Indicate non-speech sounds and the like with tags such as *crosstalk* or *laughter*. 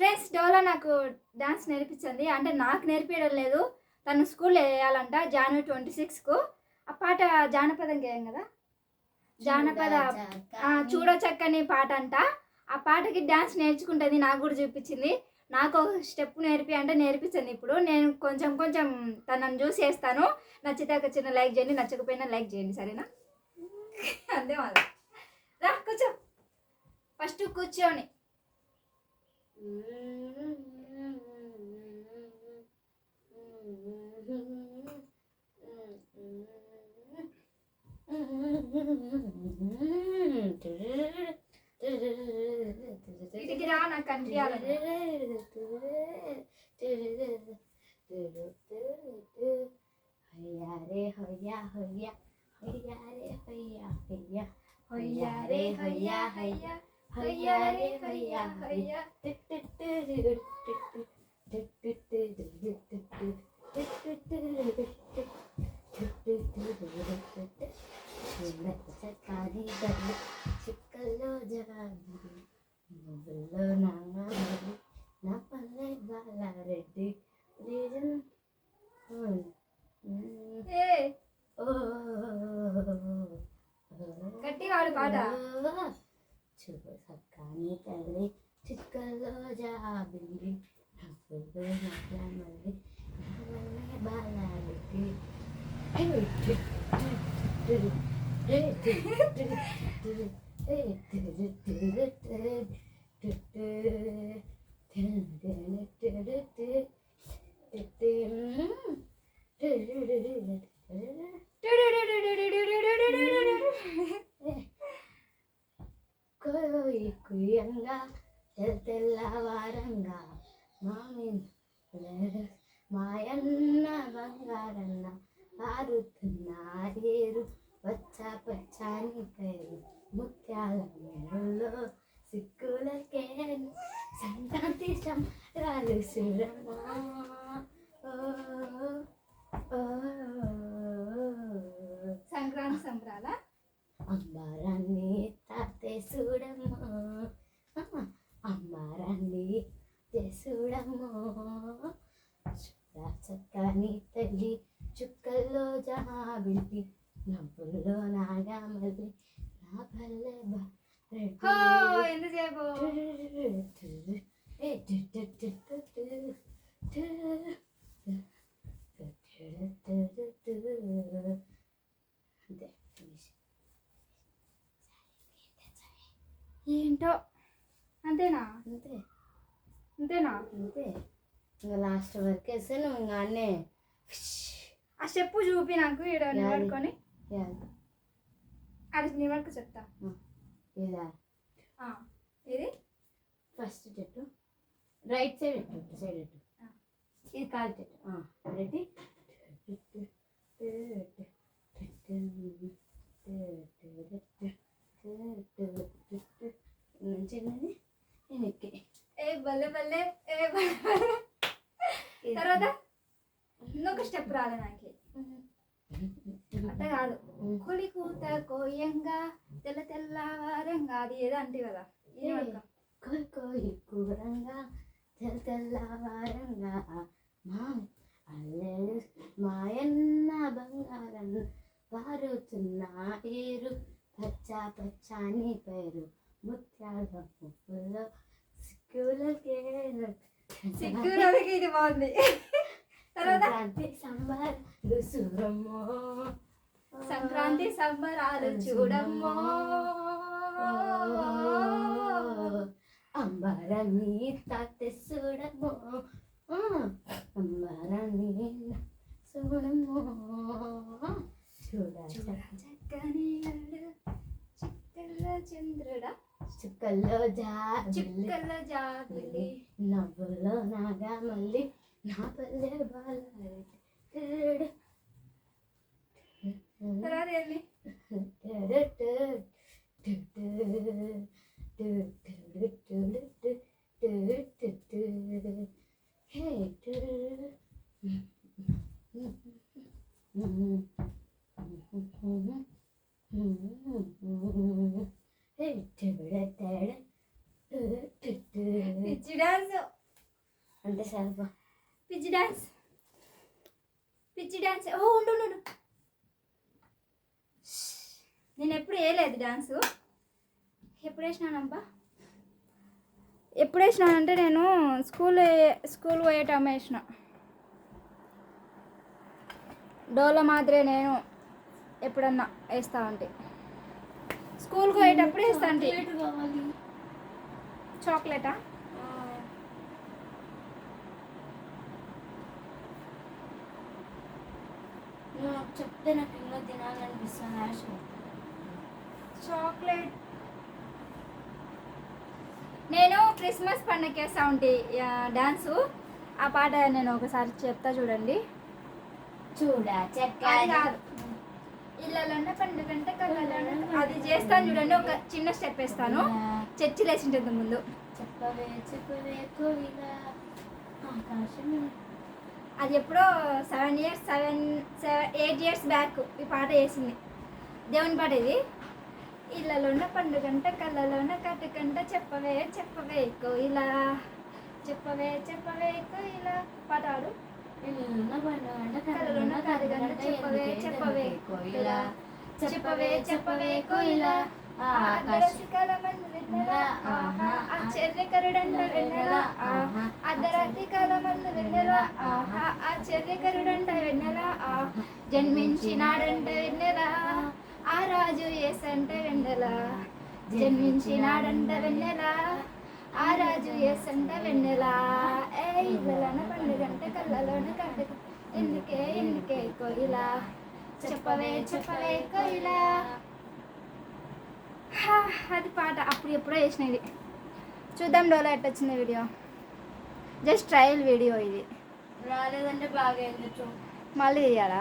Friends డోలా నాకు dance నేర్పించింది. అంటే నాకు నేర్పించడం లేదు. తను స్కూల్లో వేయాలంట జనవరి ట్వంటీ సిక్స్కు. ఆ పాట జానపదం గేయం కదా? జానపద చూడ చక్కని పాట అంట ఆ పాటకి డాన్స్ నేర్చుకుంటుంది నాకు కూడా చూపించింది. నాకు ఒక స్టెప్ నేర్పి అంటే నేర్పించింది ఇప్పుడు. నేను కొంచెం కొంచెం తనని చూసి వేస్తాను. నచ్చితే ఒక చిన్న లైక్ చేయండి నచ్చకపోయినా లైక్ చేయండి సరేనా? *laughs* అంతే మళ్ళీ రా కూర్చో. ఫస్ట్ కూర్చోని. ఇటుకి రా నాకు కనిపించాలి రే హొయ్యా హొయ్యా హొయ్యా రే హొయ్యా హొయ్యా హొయ్యా రే హొయ్యా హొయ్యా హొయ్యా రే హొయ్యా హొయ్యా చిక్కల్లో జరాలు నువ్వుల్లో నాంగారెడ్డి నా పల్లె బాలారెడ్డి రీజన్ ఏ గట్టిగా ఆడు పాట చూపు సక్కాని తల్లి చిక్కల్లో జాబిలి నవ్వులు నవ్వమల్లి తెల్లవారంగా మామి మాయన్న బంగారన్న పారుతున్నారేరు ఏరు పచ్చ పచ్చని పేరు ముత్యాల మెరులో సిక్కులకే సంక్రాంతి సంబరాలు సురమా ఓ, ఓ, సంక్రాంతి సంబరాల అంబారాన్ని తాతే చూడమ్మో అంబారాన్ని చూడమ్మో చూడ చక్కని తల్లి చుక్కల్లో జాబిలి నవ్వుల్లో నాగామల్లి నా పల్లె హో ఎంతసేపు అంతే ఫినిష్ ఏంటో? అంతేనా? అంతే. అంతేనా? అంతే. ఇంకా లాస్ట్ వరకు వేస్తే నువ్వు ఇంకా అన్నే. ఆ చెప్పు చూపి నాకు నిలబడుకొని. యాది అది నీ వరకు చెప్తా. ఇది? ఫస్ట్ చెట్టు. రైట్ సైడ్ ఎట్టు సైడ్ ఎట్టు. ఇది కాలు చెట్టు. రెడీ? చిన్నది? వెనక్కి ఏ బల్లె బల్లె ఏ బల్లె తర్వాత ఇంకొక స్టెప్ రాలే నాకు. అట్ట కాదు. కులి కూత కోయంగా తెల్ల తెల్లవారంగా అది ఏదో అంటే కదా. వరకు. కోయి కూరంగా తెల్ల తెల్లవారంగా మా అల్లెలు మాయన్న బంగారం పారుతున్న ఏరు. పచ్చ పచ్చని పేరు ముత్యాల పువ్వులో సిక్కులకే రోజుకి ఇది బాగుంది. సంక్రాంతి. సంబరాలు సురమ్మో సంక్రాంతి సంబరాలు చూడమ్మో. అంబరాన్ని తాతే చూడమ్మో. అంబరాన్ని చూడమ్మో. చూడ చక్కని అల్లు చిక్కల చంద్రుడా. చుక్కల్లో జా చిక్కల జాబిలి నవ్వులో నాగా మళ్ళీ Yapılır balık. Karar elini. Hey, Cirenzo. Antes algo. Dance పిచ్చి డాన్స్ ఓ ఉండు ఉండు, నేను ఎప్పుడు వేయలేదు డాన్సు ఎప్పుడు వేసినానబ్బా? ఎప్పుడు వేసినానంటే నేను స్కూల్ స్కూల్ పోయేటమ్మ వేసిన. డోల మాదిరే నేను ఎప్పుడన్నా వేస్తా ఉంటే. స్కూల్కి పోయేటప్పుడు వేస్తా అంటే చాక్లెట్ కావాలి చాక్లెటా నువ్వు నాకు చెప్తే నాకు ఇంకా తినాలనిపిస్తుంది ఆశ చాక్లెట్. నేను క్రిస్మస్ పండగకి వేస్తా ఉంటే డాన్సు. ఆ పాట నేను ఒకసారి చెప్తా చూడండి. చూడ కాదు. ఇళ్ళలోనే పండుగ అంటే అది చేస్తాను చూడండి ఒక చిన్న స్టెప్ వేస్తాను. చర్చిలు వేసింటుంది ముందు. చెప్పవే చెప్పవే కోవిల. ఆకాశం అది ఎప్పుడో seven years seven seven eight years back ఈ పాట వేసింది. దేవుని పాట ఇది. ఇళ్ళలోన పండుగంట కళ్ళలోన కట్టుకంట చెప్పవే చెప్పవే ఇలా చెప్పవే చెప్పవే ఇలా పాట ఆడు. ఇల్లున్న కళ్ళలోన చెప్పవే చెప్పవే ఇలా చెప్పవే చెప్పవే ఇలా అర్ధరసికల ఆశ్చర్యకరుడంట వెన్నెల. ఆహా అర్ధరాత్రి కాల మందు వెన్నెల ఆహా ఆశ్చర్యకరుడంట వెన్నెల. ఆహా జన్మించినాడంట వెన్నెల. ఆ రాజు ఏసంట వెన్నెల. జన్మించినాడంట వెన్నెల. ఆ రాజు ఏసంట వెన్నెల. ఏ ఇళ్ళలోన పండుగంట కళ్ళలోన కట్టుక ఎందుకే ఎందుకే కోయిలా? చెప్పవే చెప్పవే కోయిలా. అది పాట అప్పుడు ఎప్పుడో వేసినది చూద్దాం డోలో ఎట్ట వచ్చింది వీడియో. జస్ట్ ట్రయల్ వీడియో ఇది. రాలేదంటే బాగా మళ్ళీ తీయాలా?